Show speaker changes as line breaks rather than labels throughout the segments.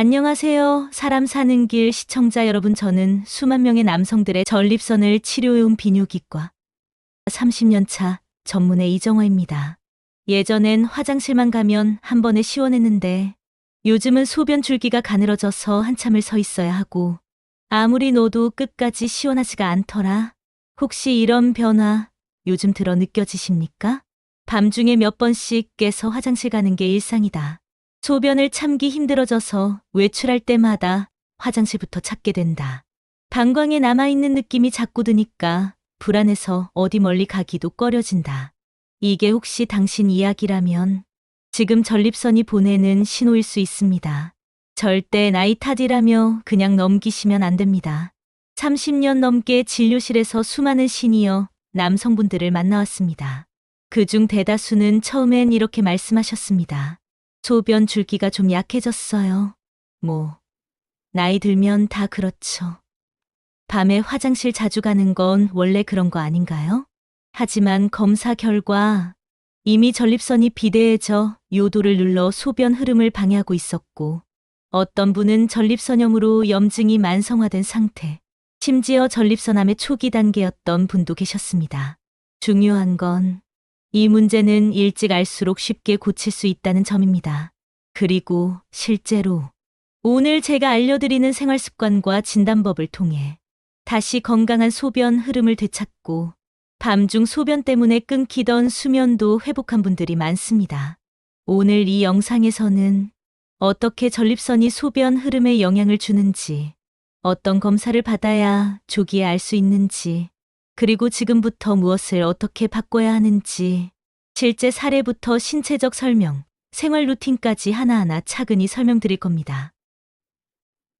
안녕하세요. 사람 사는 길 시청자 여러분. 저는 수만 명의 남성들의 전립선을 치료해온 비뇨기과 30년 차 전문의 이정화입니다. 예전엔 화장실만 가면 한 번에 시원했는데 요즘은 소변 줄기가 가늘어져서 한참을 서 있어야 하고 아무리 넣어도 끝까지 시원하지가 않더라. 혹시 이런 변화 요즘 들어 느껴지십니까? 밤중에 몇 번씩 깨서 화장실 가는 게 일상이다. 소변을 참기 힘들어져서 외출할 때마다 화장실부터 찾게 된다. 방광에 남아있는 느낌이 자꾸 드니까 불안해서 어디 멀리 가기도 꺼려진다. 이게 혹시 당신 이야기라면 지금 전립선이 보내는 신호일 수 있습니다. 절대 나이 탓이라며 그냥 넘기시면 안 됩니다. 30년 넘게 진료실에서 수많은 시니어 남성분들을 만나왔습니다. 그중 대다수는 처음엔 이렇게 말씀하셨습니다. 소변 줄기가 좀 약해졌어요. 뭐, 나이 들면 다 그렇죠. 밤에 화장실 자주 가는 건 원래 그런 거 아닌가요? 하지만 검사 결과 이미 전립선이 비대해져 요도를 눌러 소변 흐름을 방해하고 있었고, 어떤 분은 전립선염으로 염증이 만성화된 상태, 심지어 전립선암의 초기 단계였던 분도 계셨습니다. 중요한 건 이 문제는 일찍 알수록 쉽게 고칠 수 있다는 점입니다. 그리고 실제로 오늘 제가 알려드리는 생활 습관과 진단법을 통해 다시 건강한 소변 흐름을 되찾고 밤중 소변 때문에 끊기던 수면도 회복한 분들이 많습니다. 오늘 이 영상에서는 어떻게 전립선이 소변 흐름에 영향을 주는지, 어떤 검사를 받아야 조기에 알 수 있는지, 그리고 지금부터 무엇을 어떻게 바꿔야 하는지, 실제 사례부터 신체적 설명, 생활 루틴까지 하나하나 차근히 설명드릴 겁니다.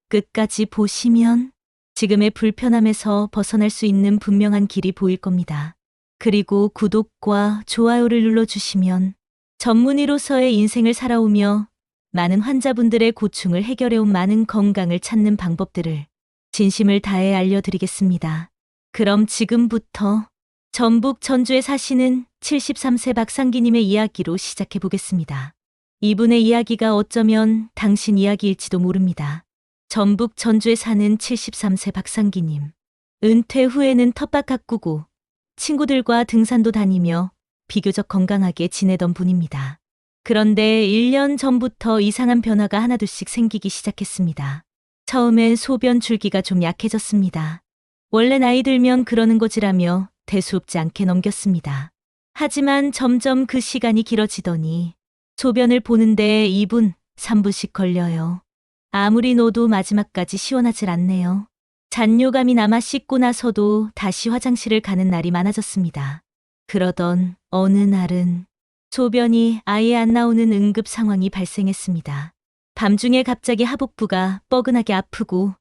끝까지 보시면 지금의 불편함에서 벗어날 수 있는 분명한 길이 보일 겁니다. 그리고 구독과 좋아요를 눌러주시면 전문의로서의 인생을 살아오며 많은 환자분들의 고충을 해결해온 많은 건강을 찾는 방법들을 진심을 다해 알려드리겠습니다. 그럼 지금부터 전북 전주에 사시는 73세 박상기님의 이야기로 시작해 보겠습니다. 이분의 이야기가 어쩌면 당신 이야기일지도 모릅니다. 전북 전주에 사는 73세 박상기님. 은퇴 후에는 텃밭 가꾸고 친구들과 등산도 다니며 비교적 건강하게 지내던 분입니다. 그런데 1년 전부터 이상한 변화가 하나둘씩 생기기 시작했습니다. 처음엔 소변 줄기가 좀 약해졌습니다. 원래 나이 들면 그러는 거지라며 대수롭지 않게 넘겼습니다. 하지만 점점 그 시간이 길어지더니 소변을 보는데 2분, 3분씩 걸려요. 아무리 넣어도 마지막까지 시원하질 않네요. 잔뇨감이 남아 씻고 나서도 다시 화장실을 가는 날이 많아졌습니다. 그러던 어느 날은 소변이 아예 안 나오는 응급 상황이 발생했습니다. 밤중에 갑자기 하복부가 뻐근하게 아프고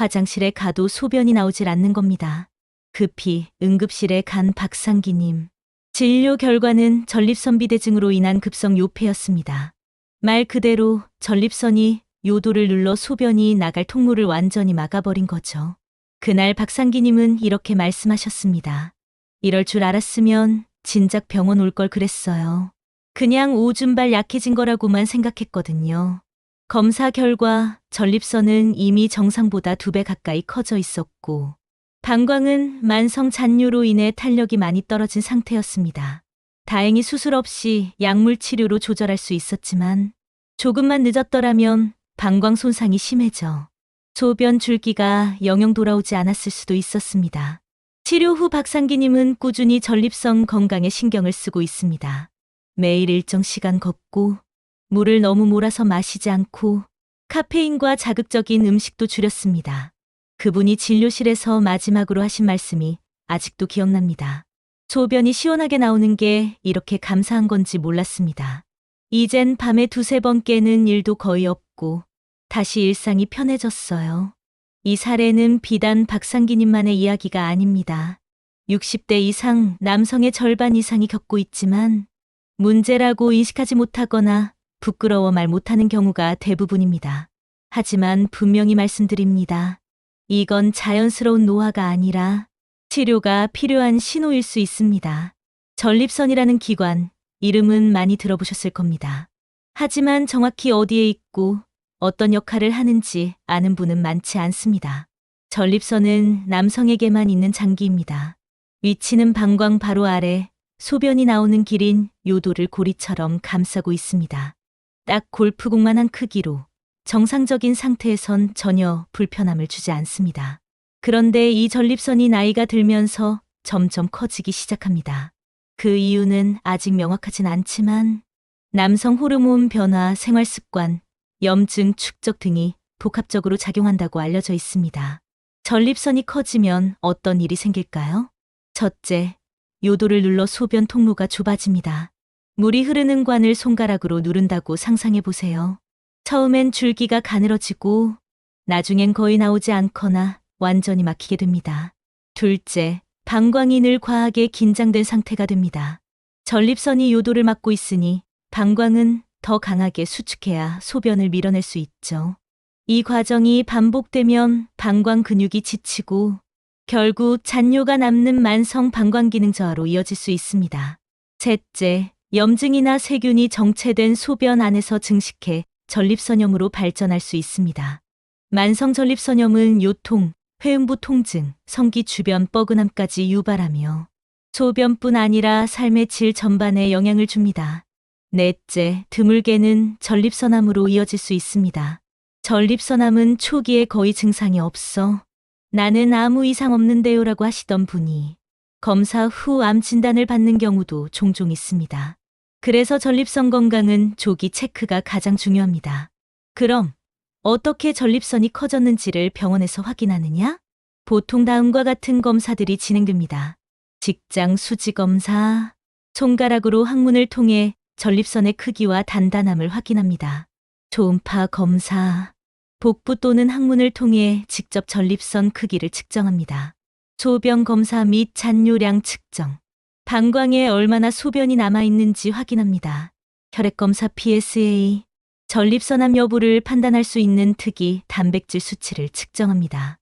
화장실에 가도 소변이 나오질 않는 겁니다. 급히 응급실에 간 박상기님. 진료 결과는 전립선비대증으로 인한 급성 요폐였습니다. 말 그대로 전립선이 요도를 눌러 소변이 나갈 통로를 완전히 막아버린 거죠. 그날 박상기님은 이렇게 말씀하셨습니다. 이럴 줄 알았으면 진작 병원 올 걸 그랬어요. 그냥 오줌발 약해진 거라고만 생각했거든요. 검사 결과 전립선은 이미 정상보다 두 배 가까이 커져 있었고, 방광은 만성 잔뇨로 인해 탄력이 많이 떨어진 상태였습니다. 다행히 수술 없이 약물 치료로 조절할 수 있었지만, 조금만 늦었더라면 방광 손상이 심해져 소변 줄기가 영영 돌아오지 않았을 수도 있었습니다. 치료 후 박상기님은 꾸준히 전립선 건강에 신경을 쓰고 있습니다. 매일 일정 시간 걷고 물을 너무 몰아서 마시지 않고 카페인과 자극적인 음식도 줄였습니다. 그분이 진료실에서 마지막으로 하신 말씀이 아직도 기억납니다. 소변이 시원하게 나오는 게 이렇게 감사한 건지 몰랐습니다. 이젠 밤에 두세 번 깨는 일도 거의 없고 다시 일상이 편해졌어요. 이 사례는 비단 박상기님만의 이야기가 아닙니다. 60대 이상 남성의 절반 이상이 겪고 있지만 문제라고 인식하지 못하거나 부끄러워 말 못하는 경우가 대부분입니다. 하지만 분명히 말씀드립니다. 이건 자연스러운 노화가 아니라 치료가 필요한 신호일 수 있습니다. 전립선이라는 기관, 이름은 많이 들어보셨을 겁니다. 하지만 정확히 어디에 있고 어떤 역할을 하는지 아는 분은 많지 않습니다. 전립선은 남성에게만 있는 장기입니다. 위치는 방광 바로 아래 소변이 나오는 길인 요도를 고리처럼 감싸고 있습니다. 딱 골프공만한 크기로 정상적인 상태에선 전혀 불편함을 주지 않습니다. 그런데 이 전립선이 나이가 들면서 점점 커지기 시작합니다. 그 이유는 아직 명확하진 않지만 남성 호르몬 변화, 생활 습관, 염증 축적 등이 복합적으로 작용한다고 알려져 있습니다. 전립선이 커지면 어떤 일이 생길까요? 첫째, 요도를 눌러 소변 통로가 좁아집니다. 물이 흐르는 관을 손가락으로 누른다고 상상해 보세요. 처음엔 줄기가 가늘어지고 나중엔 거의 나오지 않거나 완전히 막히게 됩니다. 둘째, 방광이 늘 과하게 긴장된 상태가 됩니다. 전립선이 요도를 막고 있으니 방광은 더 강하게 수축해야 소변을 밀어낼 수 있죠. 이 과정이 반복되면 방광 근육이 지치고 결국 잔뇨가 남는 만성 방광 기능 저하로 이어질 수 있습니다. 셋째, 염증이나 세균이 정체된 소변 안에서 증식해 전립선염으로 발전할 수 있습니다. 만성 전립선염은 요통, 회음부 통증, 성기 주변 뻐근함까지 유발하며 소변뿐 아니라 삶의 질 전반에 영향을 줍니다. 넷째, 드물게는 전립선암으로 이어질 수 있습니다. 전립선암은 초기에 거의 증상이 없어 나는 아무 이상 없는데요라고 하시던 분이 검사 후 암 진단을 받는 경우도 종종 있습니다. 그래서 전립선 건강은 조기 체크가 가장 중요합니다. 그럼 어떻게 전립선이 커졌는지를 병원에서 확인하느냐? 보통 다음과 같은 검사들이 진행됩니다. 직장 수지 검사, 손가락으로 항문을 통해 전립선의 크기와 단단함을 확인합니다. 초음파 검사, 복부 또는 항문을 통해 직접 전립선 크기를 측정합니다. 소변 검사 및 잔뇨량 측정, 방광에 얼마나 소변이 남아 있는지 확인합니다. 혈액 검사 PSA, 전립선암 여부를 판단할 수 있는 특이 단백질 수치를 측정합니다.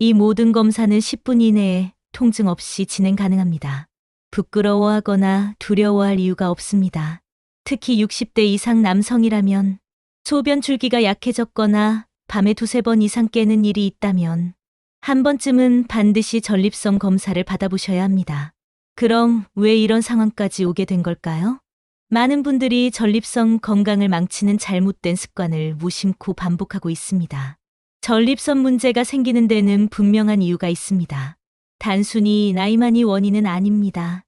이 모든 검사는 10분 이내에 통증 없이 진행 가능합니다. 부끄러워하거나 두려워할 이유가 없습니다. 특히 60대 이상 남성이라면 소변 줄기가 약해졌거나 밤에 두세 번 이상 깨는 일이 있다면 한 번쯤은 반드시 전립선 검사를 받아보셔야 합니다. 그럼 왜 이런 상황까지 오게 된 걸까요? 많은 분들이 전립선 건강을 망치는 잘못된 습관을 무심코 반복하고 있습니다. 전립선 문제가 생기는 데는 분명한 이유가 있습니다. 단순히 나이만이 원인은 아닙니다.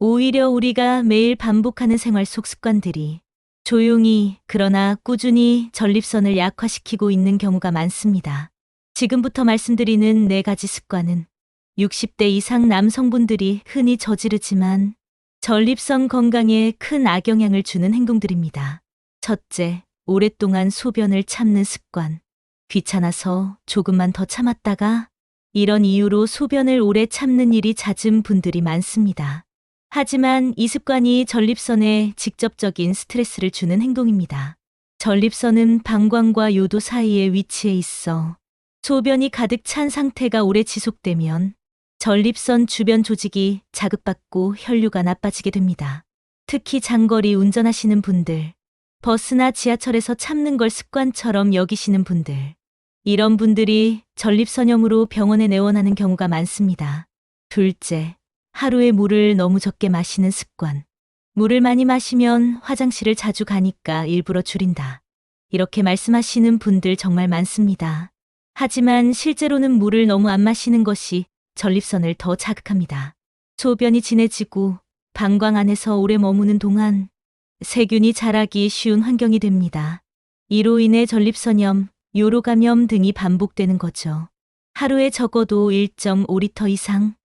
오히려 우리가 매일 반복하는 생활 속 습관들이 조용히 그러나 꾸준히 전립선을 약화시키고 있는 경우가 많습니다. 지금부터 말씀드리는 네 가지 습관은 60대 이상 남성분들이 흔히 저지르지만 전립선 건강에 큰 악영향을 주는 행동들입니다. 첫째, 오랫동안 소변을 참는 습관. 귀찮아서 조금만 더 참았다가 이런 이유로 소변을 오래 참는 일이 잦은 분들이 많습니다. 하지만 이 습관이 전립선에 직접적인 스트레스를 주는 행동입니다. 전립선은 방광과 요도 사이에 위치해 있어 소변이 가득 찬 상태가 오래 지속되면 전립선 주변 조직이 자극받고 혈류가 나빠지게 됩니다. 특히 장거리 운전하시는 분들, 버스나 지하철에서 참는 걸 습관처럼 여기시는 분들, 이런 분들이 전립선염으로 병원에 내원하는 경우가 많습니다. 둘째, 하루에 물을 너무 적게 마시는 습관. 물을 많이 마시면 화장실을 자주 가니까 일부러 줄인다. 이렇게 말씀하시는 분들 정말 많습니다. 하지만 실제로는 물을 너무 안 마시는 것이 전립선을 더 자극합니다. 소변이 진해지고 방광 안에서 오래 머무는 동안 세균이 자라기 쉬운 환경이 됩니다. 이로 인해 전립선염, 요로 감염 등이 반복되는 거죠. 하루에 적어도 1.5리터 이상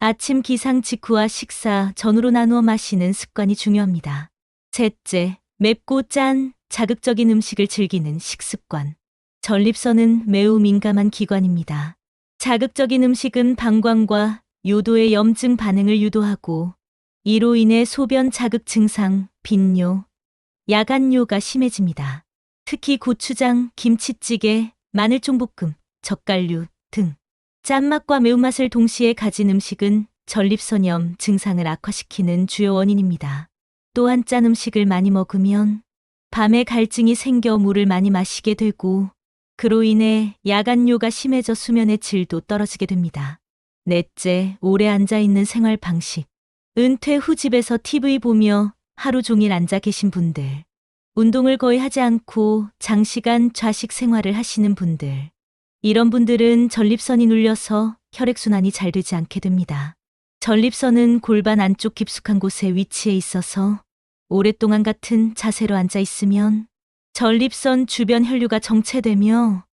아침 기상 직후와 식사 전후로 나누어 마시는 습관이 중요합니다. 셋째, 맵고 짠, 자극적인 음식을 즐기는 식습관. 전립선은 매우 민감한 기관입니다. 자극적인 음식은 방광과 요도의 염증 반응을 유도하고 이로 인해 소변 자극 증상, 빈뇨, 야간뇨가 심해집니다. 특히 고추장, 김치찌개, 마늘종볶음, 젓갈류 등 짠맛과 매운맛을 동시에 가진 음식은 전립선염 증상을 악화시키는 주요 원인입니다. 또한 짠 음식을 많이 먹으면 밤에 갈증이 생겨 물을 많이 마시게 되고 그로 인해 야간뇨가 심해져 수면의 질도 떨어지게 됩니다. 넷째, 오래 앉아 있는 생활 방식. 은퇴 후 집에서 TV 보며 하루 종일 앉아 계신 분들. 운동을 거의 하지 않고 장시간 좌식 생활을 하시는 분들. 이런 분들은 전립선이 눌려서 혈액순환이 잘 되지 않게 됩니다. 전립선은 골반 안쪽 깊숙한 곳에 위치해 있어서 오랫동안 같은 자세로 앉아 있으면 전립선 주변 혈류가 정체되며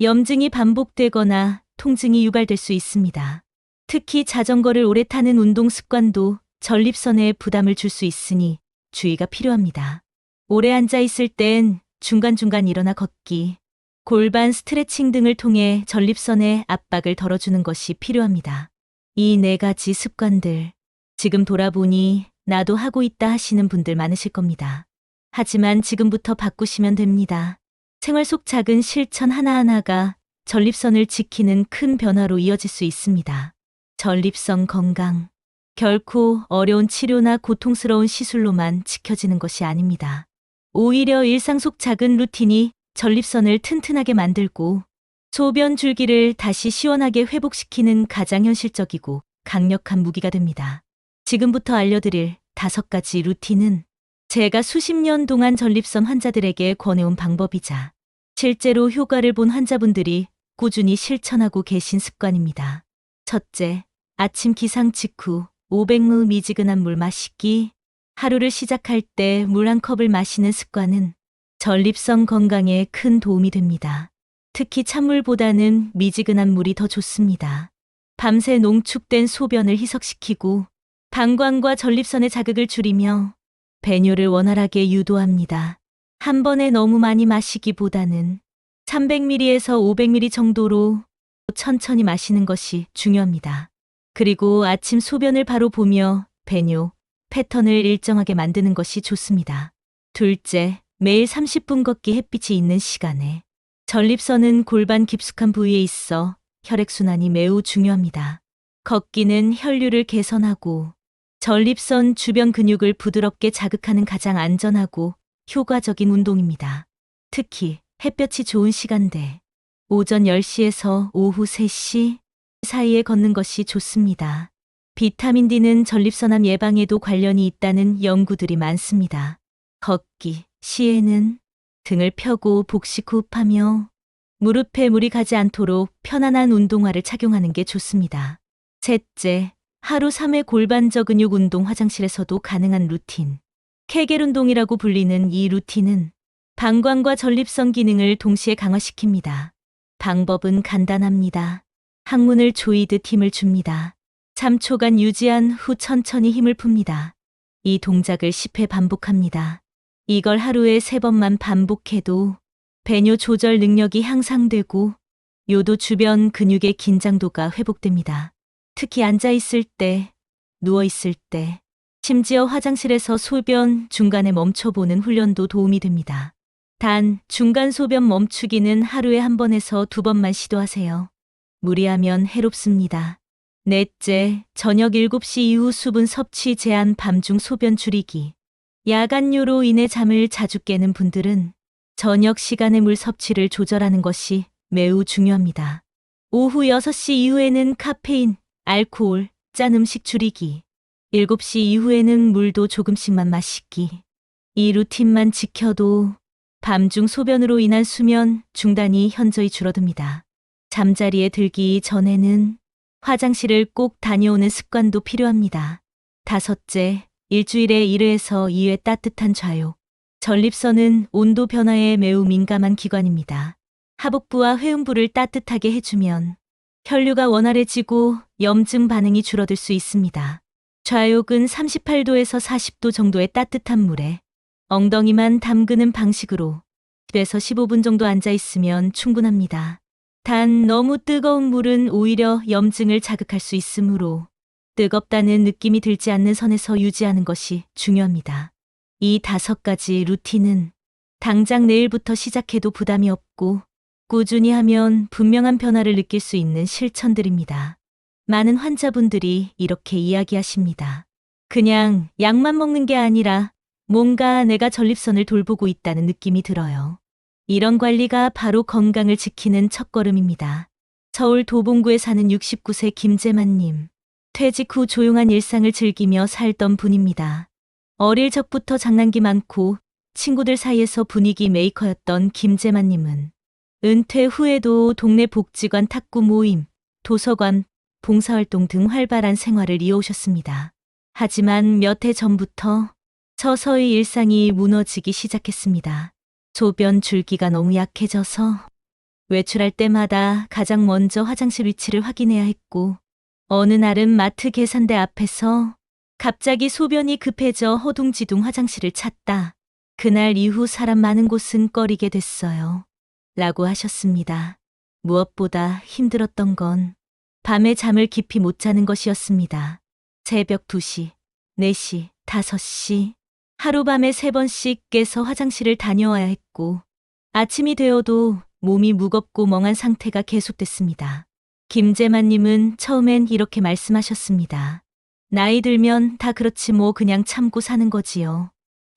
염증이 반복되거나 통증이 유발될 수 있습니다. 특히 자전거를 오래 타는 운동 습관도 전립선에 부담을 줄 수 있으니 주의가 필요합니다. 오래 앉아 있을 땐 중간중간 일어나 걷기, 골반 스트레칭 등을 통해 전립선의 압박을 덜어주는 것이 필요합니다. 이 네 가지 습관들, 지금 돌아보니 나도 하고 있다 하시는 분들 많으실 겁니다. 하지만 지금부터 바꾸시면 됩니다. 생활 속 작은 실천 하나하나가 전립선을 지키는 큰 변화로 이어질 수 있습니다. 전립선 건강. 결코 어려운 치료나 고통스러운 시술로만 지켜지는 것이 아닙니다. 오히려 일상 속 작은 루틴이 전립선을 튼튼하게 만들고 소변 줄기를 다시 시원하게 회복시키는 가장 현실적이고 강력한 무기가 됩니다. 지금부터 알려드릴 다섯 가지 루틴은 제가 수십 년 동안 전립선 환자들에게 권해온 방법이자 실제로 효과를 본 환자분들이 꾸준히 실천하고 계신 습관입니다. 첫째, 아침 기상 직후 500ml 미지근한 물 마시기. 하루를 시작할 때 물 한 컵을 마시는 습관은 전립선 건강에 큰 도움이 됩니다. 특히 찬물보다는 미지근한 물이 더 좋습니다. 밤새 농축된 소변을 희석시키고 방광과 전립선의 자극을 줄이며 배뇨를 원활하게 유도합니다. 한 번에 너무 많이 마시기보다는 300ml에서 500ml 정도로 천천히 마시는 것이 중요합니다. 그리고 아침 소변을 바로 보며 배뇨, 패턴을 일정하게 만드는 것이 좋습니다. 둘째, 매일 30분 걷기 햇빛이 있는 시간에 전립선은 골반 깊숙한 부위에 있어 혈액순환이 매우 중요합니다. 걷기는 혈류를 개선하고 전립선 주변 근육을 부드럽게 자극하는 가장 안전하고 효과적인 운동입니다. 특히 햇볕이 좋은 시간대, 오전 10시에서 오후 3시 사이에 걷는 것이 좋습니다. 비타민 D는 전립선암 예방에도 관련이 있다는 연구들이 많습니다. 걷기 시에는 등을 펴고 복식 호흡하며 무릎에 물이 가지 않도록 편안한 운동화를 착용하는 게 좋습니다. 셋째, 하루 3회 골반 저 근육 운동 화장실에서도 가능한 루틴. 케겔 운동이라고 불리는 이 루틴은 방광과 전립선 기능을 동시에 강화시킵니다. 방법은 간단합니다. 항문을 조이듯 힘을 줍니다. 3초간 유지한 후 천천히 힘을 풉니다. 이 동작을 10회 반복합니다. 이걸 하루에 3번만 반복해도 배뇨 조절 능력이 향상되고 요도 주변 근육의 긴장도가 회복됩니다. 특히 앉아 있을 때, 누워 있을 때, 심지어 화장실에서 소변 중간에 멈춰보는 훈련도 도움이 됩니다. 단, 중간 소변 멈추기는 하루에 한 번에서 두 번만 시도하세요. 무리하면 해롭습니다. 넷째, 저녁 7시 이후 수분 섭취 제한 밤중 소변 줄이기. 야간뇨로 인해 잠을 자주 깨는 분들은 저녁 시간에 물 섭취를 조절하는 것이 매우 중요합니다. 오후 6시 이후에는 카페인, 알코올, 짠 음식 줄이기. 7시 이후에는 물도 조금씩만 마시기. 이 루틴만 지켜도 밤중 소변으로 인한 수면 중단이 현저히 줄어듭니다. 잠자리에 들기 전에는 화장실을 꼭 다녀오는 습관도 필요합니다. 다섯째, 일주일에 1회에서 2회 따뜻한 좌욕. 전립선은 온도 변화에 매우 민감한 기관입니다. 하복부와 회음부를 따뜻하게 해주면 혈류가 원활해지고 염증 반응이 줄어들 수 있습니다. 좌욕은 38도에서 40도 정도의 따뜻한 물에 엉덩이만 담그는 방식으로 10에서 15분 정도 앉아 있으면 충분합니다. 단 너무 뜨거운 물은 오히려 염증을 자극할 수 있으므로 뜨겁다는 느낌이 들지 않는 선에서 유지하는 것이 중요합니다. 이 다섯 가지 루틴은 당장 내일부터 시작해도 부담이 없고 꾸준히 하면 분명한 변화를 느낄 수 있는 실천들입니다. 많은 환자분들이 이렇게 이야기하십니다. 그냥 약만 먹는 게 아니라 뭔가 내가 전립선을 돌보고 있다는 느낌이 들어요. 이런 관리가 바로 건강을 지키는 첫걸음입니다. 서울 도봉구에 사는 69세 김재만님. 퇴직 후 조용한 일상을 즐기며 살던 분입니다. 어릴 적부터 장난기 많고 친구들 사이에서 분위기 메이커였던 김재만님은 은퇴 후에도 동네 복지관 탁구 모임, 도서관, 봉사활동 등 활발한 생활을 이어오셨습니다. 하지만 몇 해 전부터 서서히 일상이 무너지기 시작했습니다. 소변 줄기가 너무 약해져서 외출할 때마다 가장 먼저 화장실 위치를 확인해야 했고 어느 날은 마트 계산대 앞에서 갑자기 소변이 급해져 허둥지둥 화장실을 찾다. 그날 이후 사람 많은 곳은 꺼리게 됐어요. 라고 하셨습니다. 무엇보다 힘들었던 건 밤에 잠을 깊이 못 자는 것이었습니다. 새벽 2시, 4시, 5시, 하루밤에 세 번씩 깨서 화장실을 다녀와야 했고, 아침이 되어도 몸이 무겁고 멍한 상태가 계속됐습니다. 김재만님은 처음엔 이렇게 말씀하셨습니다. 나이 들면 다 그렇지 뭐 그냥 참고 사는 거지요.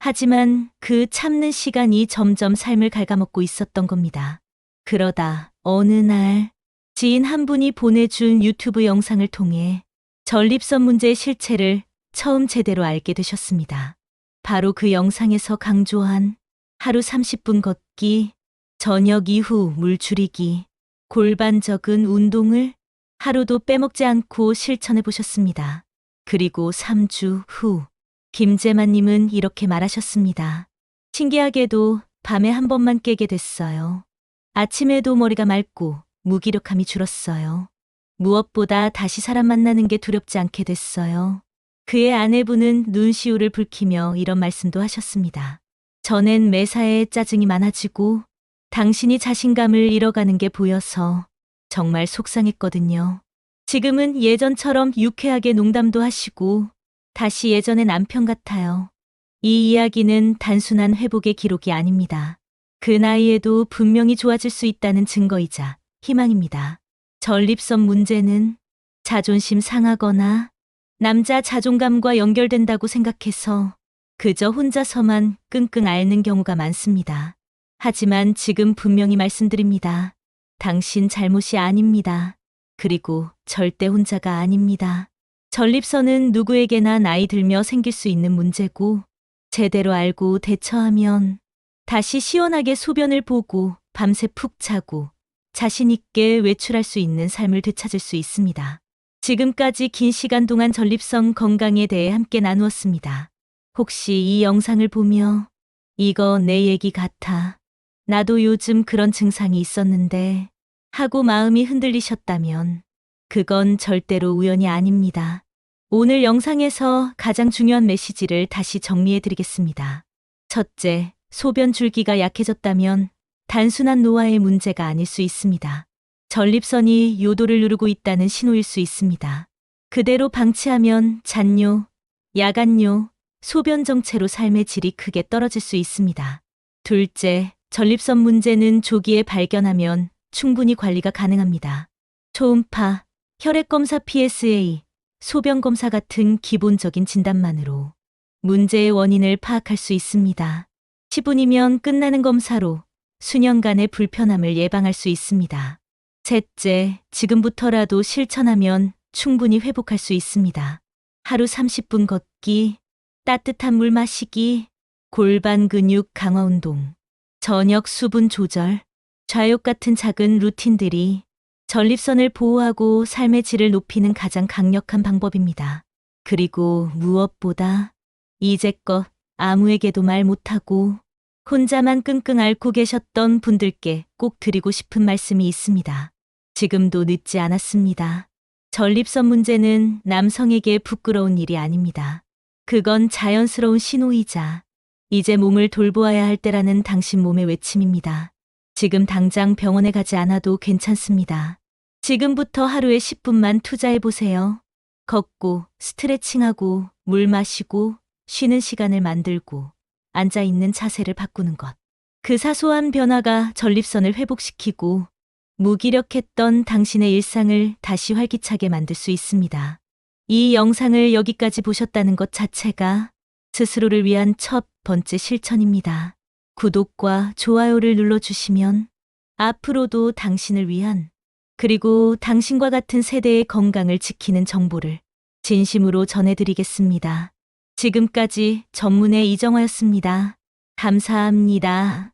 하지만 그 참는 시간이 점점 삶을 갉아먹고 있었던 겁니다. 그러다 어느 날 지인 한 분이 보내준 유튜브 영상을 통해 전립선 문제의 실체를 처음 제대로 알게 되셨습니다. 바로 그 영상에서 강조한 하루 30분 걷기, 저녁 이후 물 줄이기, 골반적인 운동을 하루도 빼먹지 않고 실천해 보셨습니다. 그리고 3주 후, 김재만님은 이렇게 말하셨습니다. 신기하게도 밤에 한 번만 깨게 됐어요. 아침에도 머리가 맑고 무기력함이 줄었어요. 무엇보다 다시 사람 만나는 게 두렵지 않게 됐어요. 그의 아내분은 눈시울을 붉히며 이런 말씀도 하셨습니다. 전엔 매사에 짜증이 많아지고 당신이 자신감을 잃어가는 게 보여서 정말 속상했거든요. 지금은 예전처럼 유쾌하게 농담도 하시고 다시 예전의 남편 같아요. 이 이야기는 단순한 회복의 기록이 아닙니다. 그 나이에도 분명히 좋아질 수 있다는 증거이자 희망입니다. 전립선 문제는 자존심 상하거나 남자 자존감과 연결된다고 생각해서 그저 혼자서만 끙끙 앓는 경우가 많습니다. 하지만 지금 분명히 말씀드립니다. 당신 잘못이 아닙니다. 그리고 절대 혼자가 아닙니다. 전립선은 누구에게나 나이 들며 생길 수 있는 문제고 제대로 알고 대처하면 다시 시원하게 소변을 보고 밤새 푹 자고 자신있게 외출할 수 있는 삶을 되찾을 수 있습니다. 지금까지 긴 시간 동안 전립선 건강에 대해 함께 나누었습니다. 혹시 이 영상을 보며 이거 내 얘기 같아. 나도 요즘 그런 증상이 있었는데 하고 마음이 흔들리셨다면 그건 절대로 우연이 아닙니다. 오늘 영상에서 가장 중요한 메시지를 다시 정리해 드리겠습니다. 첫째, 소변 줄기가 약해졌다면 단순한 노화의 문제가 아닐 수 있습니다. 전립선이 요도를 누르고 있다는 신호일 수 있습니다. 그대로 방치하면 잔뇨, 야간뇨, 소변 정체로 삶의 질이 크게 떨어질 수 있습니다. 둘째, 전립선 문제는 조기에 발견하면 충분히 관리가 가능합니다. 초음파, 혈액검사 PSA, 소변검사 같은 기본적인 진단만으로 문제의 원인을 파악할 수 있습니다. 10분이면 끝나는 검사로 수년간의 불편함을 예방할 수 있습니다. 셋째, 지금부터라도 실천하면 충분히 회복할 수 있습니다. 하루 30분 걷기, 따뜻한 물 마시기, 골반 근육 강화 운동, 저녁 수분 조절, 좌욕 같은 작은 루틴들이 전립선을 보호하고 삶의 질을 높이는 가장 강력한 방법입니다. 그리고 무엇보다 이제껏 아무에게도 말 못하고 혼자만 끙끙 앓고 계셨던 분들께 꼭 드리고 싶은 말씀이 있습니다. 지금도 늦지 않았습니다. 전립선 문제는 남성에게 부끄러운 일이 아닙니다. 그건 자연스러운 신호이자 이제 몸을 돌보아야 할 때라는 당신 몸의 외침입니다. 지금 당장 병원에 가지 않아도 괜찮습니다. 지금부터 하루에 10분만 투자해 보세요. 걷고, 스트레칭하고, 물 마시고, 쉬는 시간을 만들고, 앉아 있는 자세를 바꾸는 것. 그 사소한 변화가 전립선을 회복시키고 무기력했던 당신의 일상을 다시 활기차게 만들 수 있습니다. 이 영상을 여기까지 보셨다는 것 자체가 스스로를 위한 첫 번째 실천입니다. 구독과 좋아요를 눌러주시면 앞으로도 당신을 위한 그리고 당신과 같은 세대의 건강을 지키는 정보를 진심으로 전해드리겠습니다. 지금까지 전문의 이정화였습니다. 감사합니다.